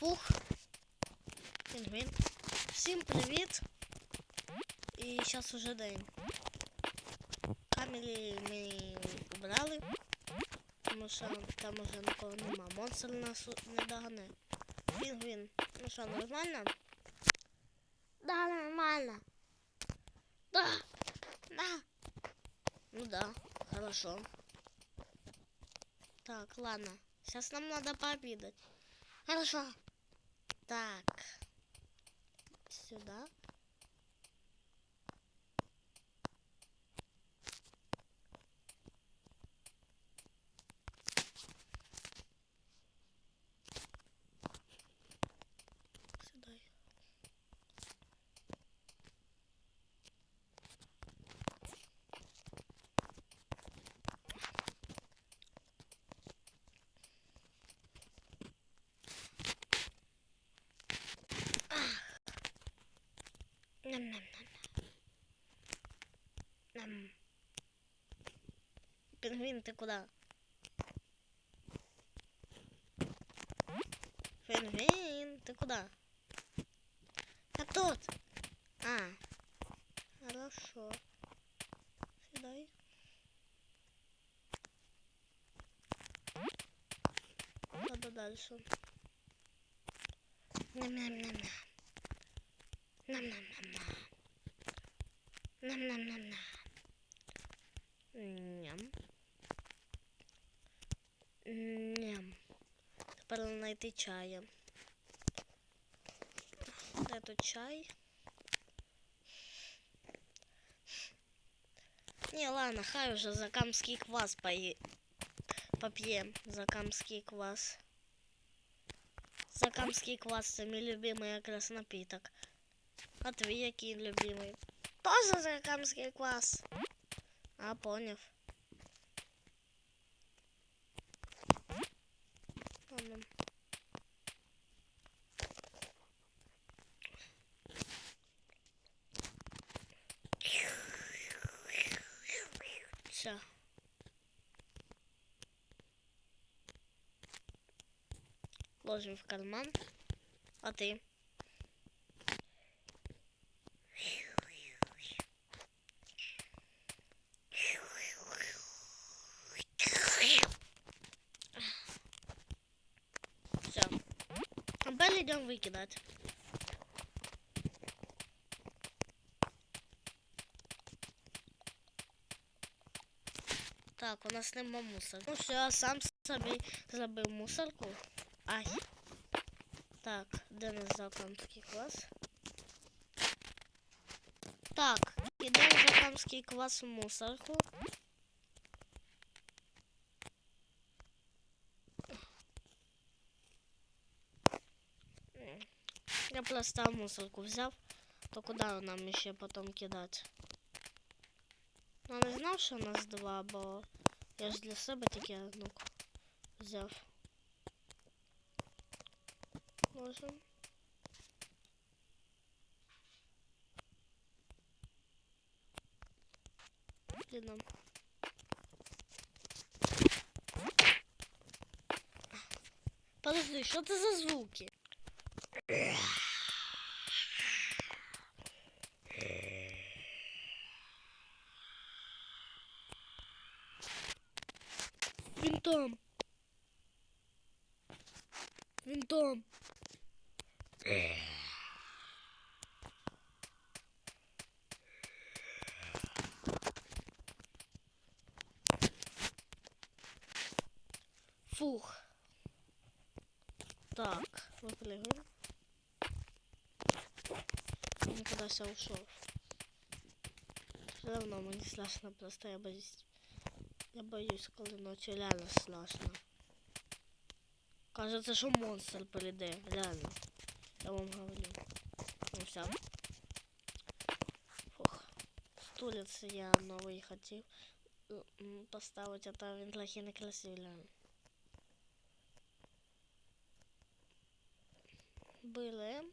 Фух. Пінгвін. Всім привіт. І зараз уже день. Камері ми убрали. Тому що там уже нікого нема. Монстр нас у- не догане. Пінгвін. Ну що, нормально? Да, нормально. Да. Да. Ну да, хорошо. Так, ладно. Сейчас нам надо пообедать. Хорошо. Так. Сюда. Ням-ням-ням. Ням. Пингвин, ты куда? Пингвин, ты куда? Я тут. А, хорошо. Сюда. Надо дальше. Ням-ням-ням-ням. Нам-нам-нам-нам. Нам-нам-нам-нам. Ням. Ням. Тепер знайти чая. Де тут чай? Ні, ладно, хай уже закамський квас пої... поп'єм. Закамський квас. Закамський квас це мій любимий якраз напіток. А твій який любимий? Тоже закамський квас. А, поняв. Ладно. Все. Ложим в карман. А ты? Идем выкидать. Так, у нас нема мусор. Ну все, я сам собі зробив мусорку. Ай. Так, де наш закамський клас? Так, ідемо закамський клас в мусорку. Я просто мусорку взяв. То куди нам ще потім кидати? Ну, не знав, що у нас два, бо я ж для себе тільки одну к- взяв. Можем. Блін. Подожди, що це за звуки? Він там. Фух. Так, выпрыгиваем. Он куда-то ушел. Все равно мне страшно, просто я боюсь. Я боюсь, коли ночью реально страшно. Кажется, что монстр прийде, реально. Я вам говорю. Ну все. Фух. Стулец я новый хотел м, поставить, а то він трохи некрасивий. реально. Были.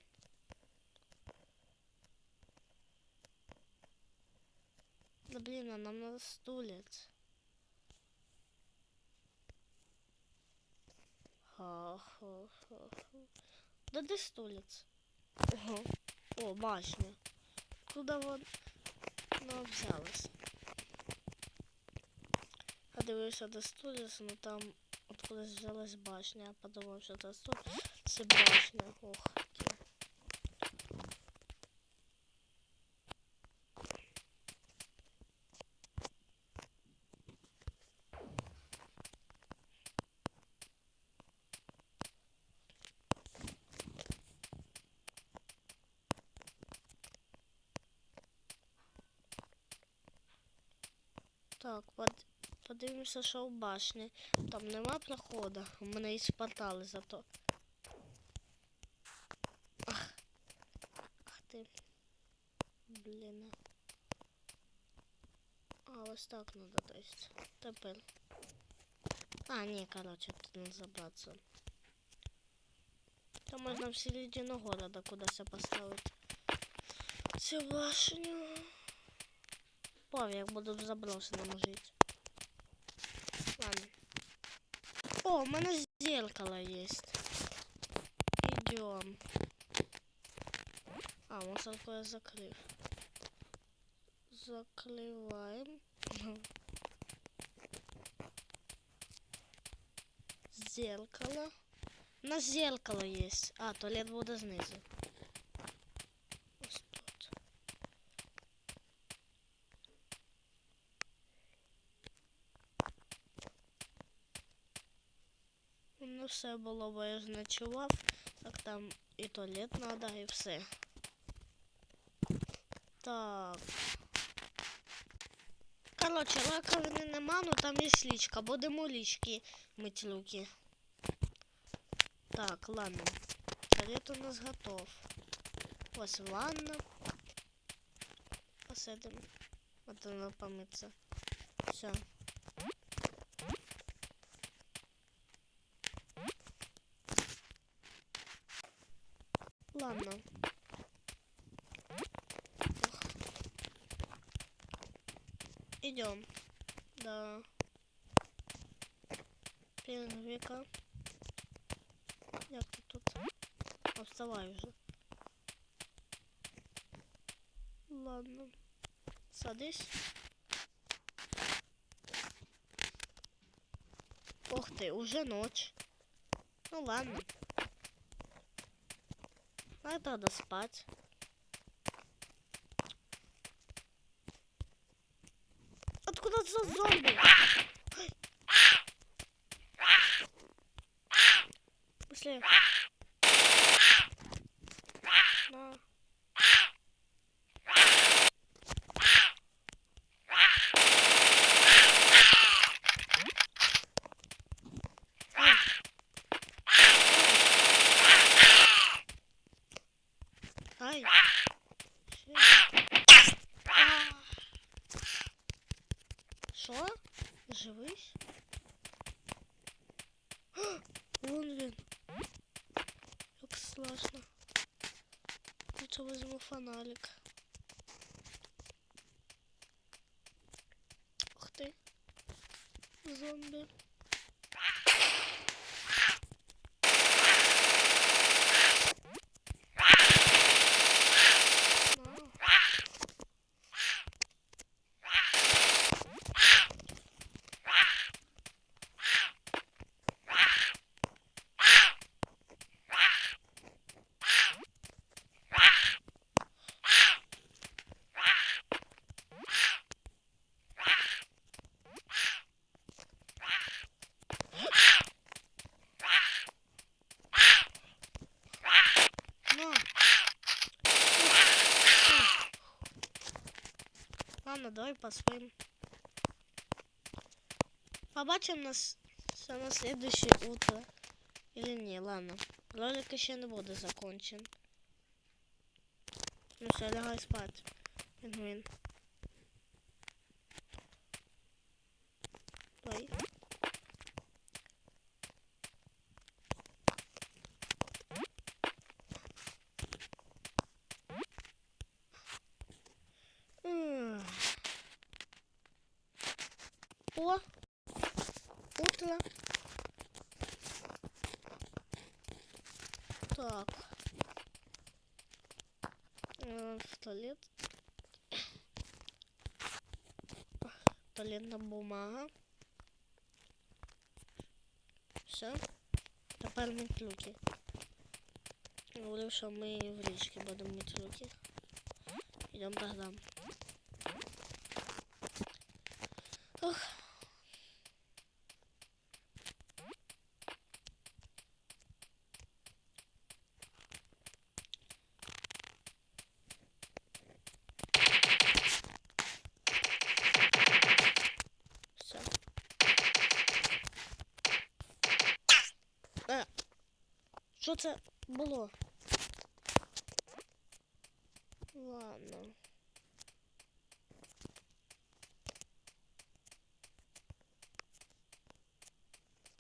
Да блин, а нам надо стулец. Да де столиць? Ого. О, башня. Куда вон вона взялась? Я дивився до столиць, ну там откуда взялась башня. Я подумав, що це стол. Це башня. Ох, Так, под... подивимося, що в башні. Там нема проходу. У мене є портали зато. Ах. Ах ти. Блін. А, ось так надо, то есть. Тепер. А, ні, короче, тут не забраться. Там можна в середину города кудись поставити. Цю башню. Пов, як буду в заброшеному жити. Ладно. О, у мене зеркало есть. Идем. А, мусорку я закрив. Закрываем. Зеркало. У нас зеркало есть. А, туалет буде знизу. Ну все було, бо я ж ночував. Так там і туалет надо, і все. Так. Короче, раковини нема, ну там є лічка. Будемо лічки мить руки. Так, ладно. Туалет у нас готов. Ось ванна. Посидимо. От вона помиться. Все. Ладно. Идем. Да. Пингвика. Як ти тут? А, вставай уже. Ладно. Садись. Ох ты, уже ночь. Ну ладно. Надо, надо спать. Откуда за зомби? Быстрее. На. Ай. Ай. А. Що? Живий? А, Вон він. Як страшно. Візьму фонарик. Ух ти. Зомбі. Давай поспим. Побачим нас на следующее утро. Или не, ладно. Ролик еще не буде закончен. Ну все, лягай спать. Пингвин. Ой. О! Утро. Так. Е, В туалет. Туалетна бумага. Все. Тепер мить руки. Говорив, що ми в річці будемо мити руки. Йдемо тогда. Ох. Все. Е, що це було? Ладно.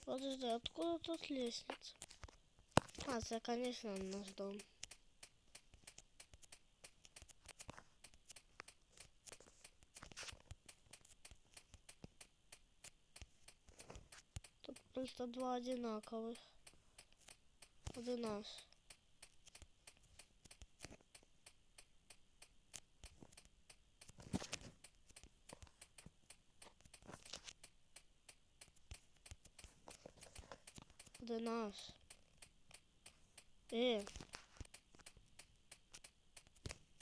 Подожди, откуда тут лестница? А, это, конечно, наш дом. Тут просто два одинаковых. Один наш. Де наш? Е.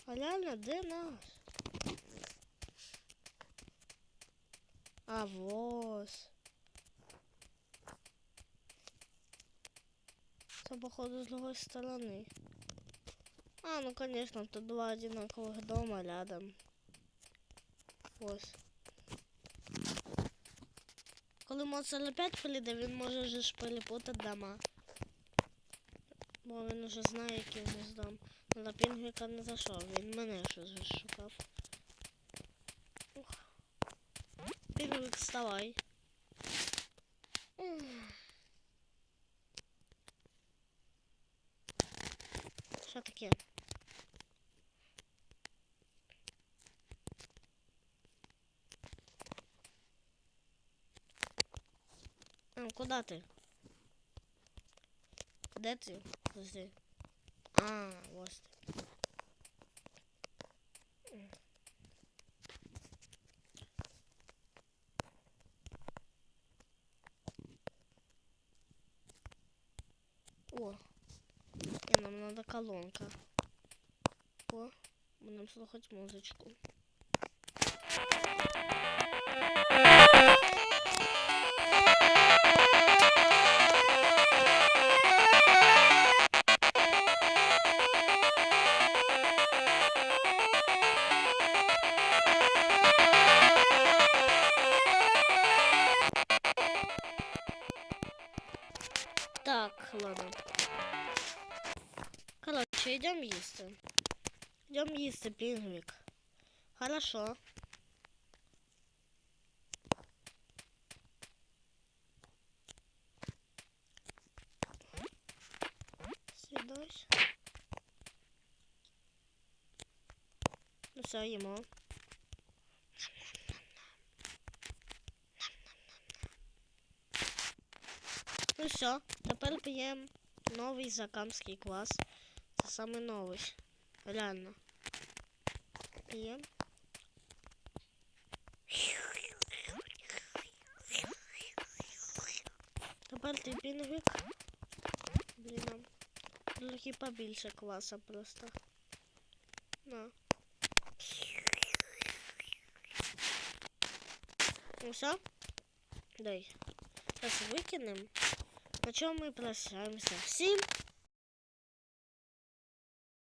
А реально, де наш? А вот. Це, походу, з другой стороны. А, ну конечно, тут два одинаковых дома рядом. Ось. Коли монстр опять прийде, він може вже ж дома. Бо він уже знає, який в нас дом. Ну, На пінгвіка не зайшов, він мене щось шукав. Ух. Пінгвік, вставай. Ух. Що таке? А, куда ты? Де ти? Подожди. А, ось ти. М. О, і нам надо колонка. О, будем слухать музычку. Идем пингвик. Хорошо. Съедаюсь. Ну все, ему. Ну все, тепер п'ємо новий закамський квас. Це саме новий. Реально. П'ємо. Тепер ти пінгвік. Блін, нам трохи побільше кваса просто. На. Ну все? Дай. Сейчас выкинем. На чем мы прощаемся. Всем